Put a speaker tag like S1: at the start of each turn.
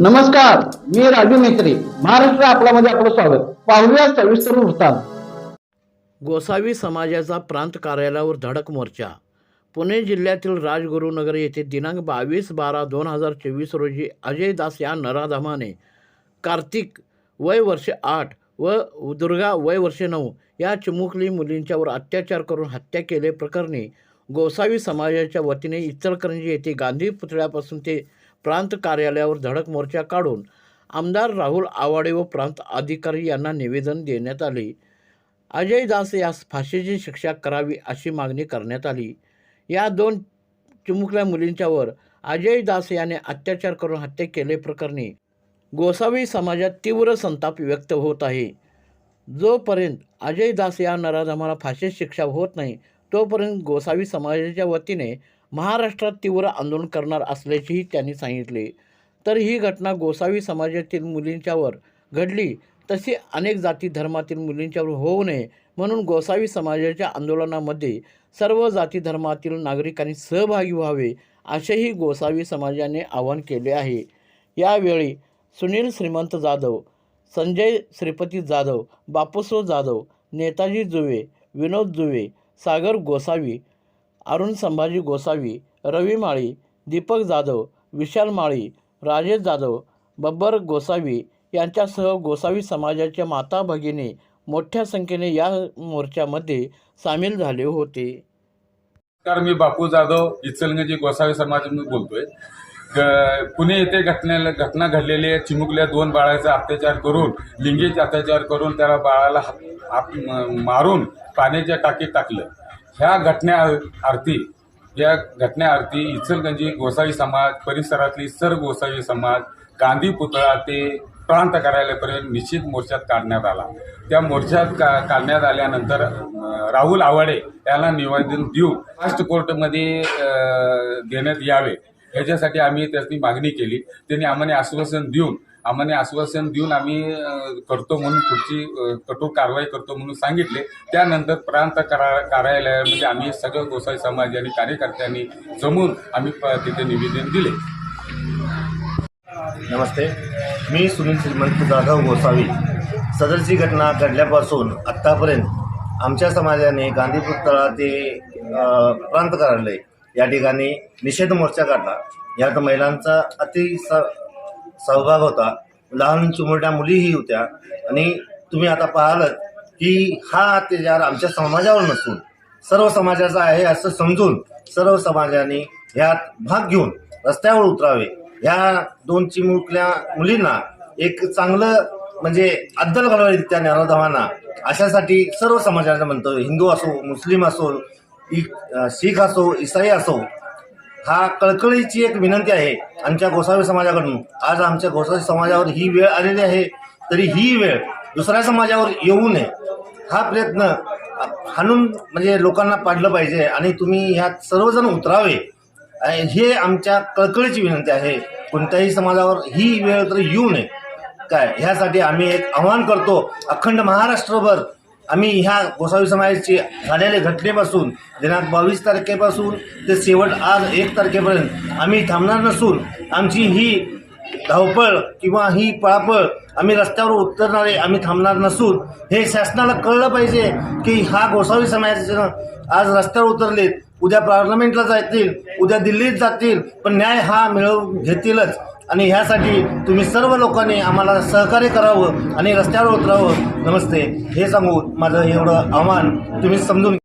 S1: नमस्कार मी राजू मेत्री महाराष्ट्र आपल्यामध्ये आपलं स्वागत. पाहूया सविस्तर वृत्तांत.
S2: गोसावी समाजाचा प्रांत कार्यालयावर धडक मोर्चा. पुणे जिल्ह्यातील राजगुरुनगर येथे दिनांक बावीस बारा दोन हजार चोवीस रोजी अजय दास या नराधमाने कार्तिक वय वर्ष आठ व दुर्गा वय वर्ष नऊ या चिमुकली मुलींच्यावर अत्याचार करून हत्या केले प्रकरणी गोसावी समाजाच्या वतीने इचलकरंजी येथे गांधी पुतळ्यापासून ते प्रांत कार्यालयावर धडक मोर्चा काढून आमदार राहुल आवाडे व प्रांत अधिकारी यांना निवेदन देण्यात आले. अजय दास यास फाशीची शिक्षा करावी अशी मागणी करण्यात आली. या दोन चिमुकल्या मुलींच्यावर अजय दास याने अत्याचार करून हत्या केले प्रकरणी गोसावी समाजात तीव्र संताप व्यक्त होत आहे. जोपर्यंत अजय दास या नराधमाला फाशीची शिक्षा होत नाही तोपर्यंत गोसावी समाजाच्या वतीने महाराष्ट्रात तीव्र आंदोलन करणार असल्याचेही त्यांनी सांगितले. तर ही घटना गोसावी समाजातील मुलींच्यावर घडली तशी अनेक जाती धर्मातील मुलींच्यावर होऊ नये म्हणून गोसावी समाजाच्या आंदोलनामध्ये सर्व जाती धर्मातील नागरिकांनी सहभागी व्हावे असेही गोसावी समाजाने आवाहन केले आहे. यावेळी सुनील श्रीमंत जाधव संजय श्रीपती जाधव बापूसो जाधव नेताजी जुवे विनोद जुवे सागर गोसावी अरुण संभाजी गोसावी रवी माळी दीपक जाधव विशाल माळी राजेश जाधव बब्बर गोसावी यांच्यासह गोसावी समाजाच्या माता भगिनी मोठ्या संख्येने या मोर्चामध्ये सामील झाले होते.
S3: मी बापू जाधव इचलगंजी गोसावी समाजामधून बोलतोय. ग- पुणे येथे घटनेला घटना घडलेली आहे. चिमुकल्या दोन बाळाचा अत्याचार करून लिंगीच अत्याचार करून त्याला बाळाला हात- मारून पाण्याच्या टाकीत टाकलं. ह्या घटना आरती या घटनेआरती इचलगंजी गोसावी समाज परिसरातली सर्व गोसावी समाज गांधी पुतळा ते प्रांत कार्यालयापर्यंत निश्चित मोर्चात काढण्यात आला. त्या मोर्चात का काढण्यात आल्यानंतर राहुल आवाडे याला निवेदन देऊन फास्ट कोर्टमध्ये देण्यात यावे. ह्याच्यासाठी आम्ही त्याची मागणी केली. त्यांनी आम्हाला आश्वासन देऊन आम्हाला आश्वासन देऊन आम्ही करतो म्हणून पुढची कठोर कारवाई करतो म्हणून सांगितले. त्यानंतर प्रांत करा कार्यालयामध्ये आम्ही सगळं गोसाई समाज आणि कार्यकर्त्यांनी जमून आम्ही प- तिथे निवेदन दिले.
S4: नमस्ते. मी सुनील श्रीमंत जाधव गोसावी. सदरची घटना घडल्यापासून आत्तापर्यंत आमच्या समाजाने गांधी पुतळा ते प्रांत कार्यालय या ठिकाणी निषेध मोर्चा काढला. यात महिलांचा अति स सहभाग होता. लहान चिमुरट्या मुलीही होत्या. आणि तुम्ही आता पाहालच की हा अत्याचार आमच्या समाजावर नसून सर्व समाजाचा आहे असं समजून सर्व समाजाने यात भाग घेऊन रस्त्यावर उतरावे. ह्या दोन चिमुकल्या मुलींना एक चांगलं म्हणजे अद्दल घडवावी त्या नराधमांना अशासाठी सर्व समाजाचं म्हणतो हिंदू असो मुस्लिम असो शीख असो इसाई असो हा कळकळीची एक विनंती आहे आमच्या गोसावी समाजाकडून. आज आमच्या गोसावी समाजावर ही वेळ आलेली आहे तरी ही वेळ दुसऱ्या समाजावर येऊ नये. हा प्रयत्न हाणून म्हणजे लोकांना पाडलं पाहिजे आणि तुम्ही ह्यात सर्वजण उतरावे. हे आमच्या कळकळीची विनंती आहे. कोणत्याही समाजावर ही वेळ तर येऊ नये. काय? ह्यासाठी आम्ही एक आव्हान करतो अखंड महाराष्ट्रभर आम्ही ह्या गोसावी समाजाची झालेल्या घटनेपासून दिनांक बावीस तारखेपासून ते शेवट आज एक तारखेपर्यंत आम्ही थांबणार नसून आमची ही धावपळ किंवा ही पळापळ आम्ही रस्त्यावर उतरणारे आम्ही थांबणार नसून हे शासनाला कळलं पाहिजे की हा गोसावी समाजाचे आज रस्त्यावर उतरलेत उद्या पार्लमेंटला जातील उद्या दिल्लीत जातील पण न्याय हा मिळवून घेतीलच. आणि ह्यासाठी तुम्ही सर्व लोकांनी आम्हाला सहकार्य करावं आणि रस्त्यावर उतरावं. नमस्ते. हे सांगून माझं एवढं आव्हान तुम्ही समजून